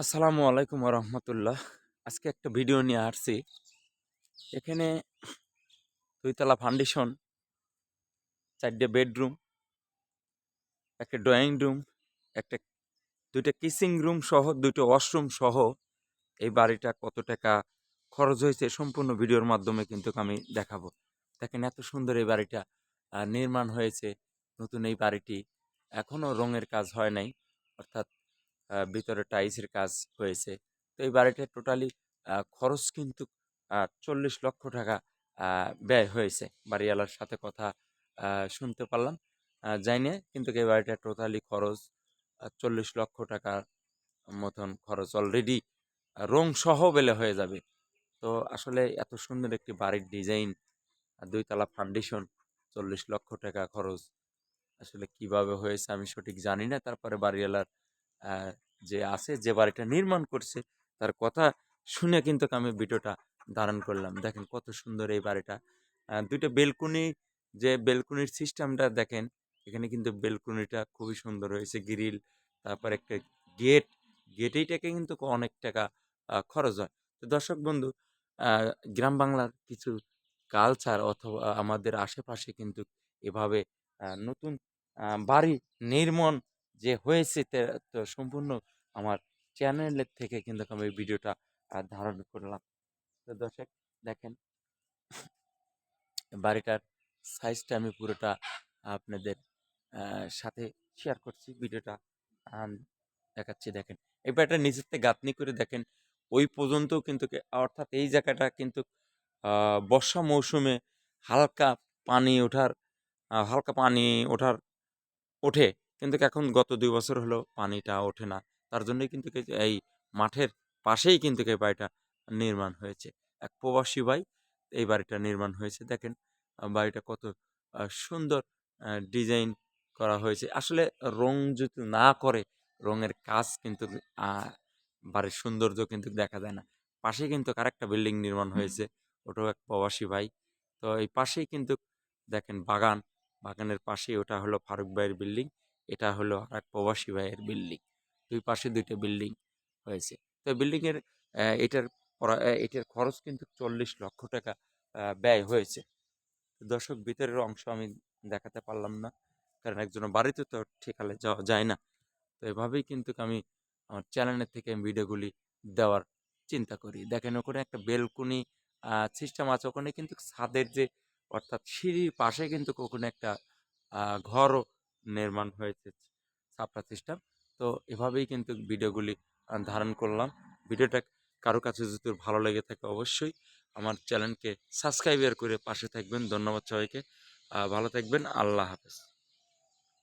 আসসালামু আলাইকুম রহমতুল্লাহ আজকে একটা ভিডিও নিয়ে আসছি। এখানে দুইতলা ফাউন্ডেশন চারটে বেডরুম একটা ড্রয়িং রুম একটা, দুইটা কিচিং রুম সহ দুটো ওয়াশরুম সহ এই বাড়িটা কত টাকা খরচ হয়েছে সম্পূর্ণ ভিডিওর মাধ্যমে কিন্তু আমি দেখাবো। দেখেন এত সুন্দর এই বাড়িটা নির্মাণ হয়েছে, নতুন এই বাড়িটি এখনও রঙের কাজ হয় নাই। অর্থাৎ ভিতরে টাইলসের কাজ হয়েছে। তো এই বাড়িটা টোটালি খরচ কিন্তু চল্লিশ লক্ষ টাকা ব্যয় হয়েছে। বাড়িওয়ালার সাথে কথা শুনতে পারলাম আহ, জানি না কিন্তু এই বাড়িটা টোটালি খরচ চল্লিশ লক্ষ টাকার মতন খরচ অলরেডি রং সহ বেলে হয়ে যাবে। তো আসলে এত সুন্দর একটি বাড়ির ডিজাইন দুইতলা ফাউন্ডেশন চল্লিশ লক্ষ টাকা খরচ আসলে কীভাবে হয়েছে আমি সঠিক জানি না। তারপরে বাড়িওয়ালার যে আছে, যে বাড়িটা নির্মাণ করছে, তার কথা শুনে কিন্তু আমি ভিডিওটা ধারণ করলাম। দেখেন কত সুন্দর এই বাড়িটা। দুইটা বেলকুনি, যে বেলকুনির সিস্টেমটা দেখেন, এখানে কিন্তু বেলকুনিটা খুবই সুন্দর হয়েছে, গ্রিল, তারপর একটা গেট গেটেইটাকে কিন্তু অনেক টাকা খরচ হয়। তো দর্শক বন্ধু গ্রাম বাংলার কিছু কালচার অথবা আমাদের আশেপাশে কিন্তু এভাবে নতুন বাড়ি নির্মাণ যে হয়েছে তো সম্পূর্ণ আমার চ্যানেলের থেকে কিন্তু আমি ভিডিওটা ধারণ করলাম। তো দর্শক, দেখেন বাড়িটার সাইজটা আমি পুরোটা আপনাদের সাথে শেয়ার করছি ভিডিওটা দেখাচ্ছি, দেখেন। এই বাড়িটা নিচের থেকে গাঁথনি করে দেখেন, ওই পর্যন্ত কিন্তু অর্থাৎ এই জায়গাটা কিন্তু বর্ষা মৌসুমে হালকা পানি ওঠার হালকা পানি ওঠার, ওঠে। কিন্তু এখন গত দুই বছর হলো পানিটা ওঠে না। তার জন্যই কিন্তু এই মাঠের পাশেই কিন্তু এই বাড়িটা নির্মাণ হয়েছে। এক প্রবাসী ভাই এই বাড়িটা নির্মাণ হয়েছে। দেখেন বাড়িটা কত সুন্দর ডিজাইন করা হয়েছে। আসলে রং যদি না করে রঙের কাজ কিন্তু বাড়ির সৌন্দর্য কিন্তু দেখা যায় না। পাশেই কিন্তু আরেকটা বিল্ডিং নির্মাণ হয়েছে ওটাও এক প্রবাসী ভাই। তো এই পাশেই কিন্তু দেখেন বাগান বাগানের পাশেই ওটা হলো ফারুক ভাইয়ের বিল্ডিং। এটা হলো এক প্রবাসী ভাইয়ের বিল্ডিং। দুই পাশে দুইটা বিল্ডিং হয়েছে। তো বিল্ডিং এর এটার এটার খরচ কিন্তু চল্লিশ লক্ষ টাকা ব্যয় হয়েছে। দর্শক, ভিতরের অংশ আমি দেখাতে পারলাম না, কারণ একজনের বাড়িতে তো ঠেকালে যাওয়া যায় না। তো এভাবেই কিন্তু আমি আমার চ্যানেলের থেকে আমি ভিডিওগুলি দেওয়ার চিন্তা করি। দেখেন, ওখানে একটা বেলকুনি সিস্টেম আছে। ওখানে কিন্তু ছাদের যে, অর্থাৎ সিঁড়ির পাশে কিন্তু ওখানে একটা ঘরও নির্মাণ হয়েছে ছাপড়া সিস্টেম। তো এভাবেই কিন্তু ভিডিওগুলি ধারণ করলাম। ভিডিওটা কারও কাছে যদি ভালো লেগে থাকে অবশ্যই আমার চ্যানেলকে সাবস্ক্রাইবার করে পাশে থাকবেন। ধন্যবাদ সবাইকে। ভালো থাকবেন। আল্লাহ হাফেজ।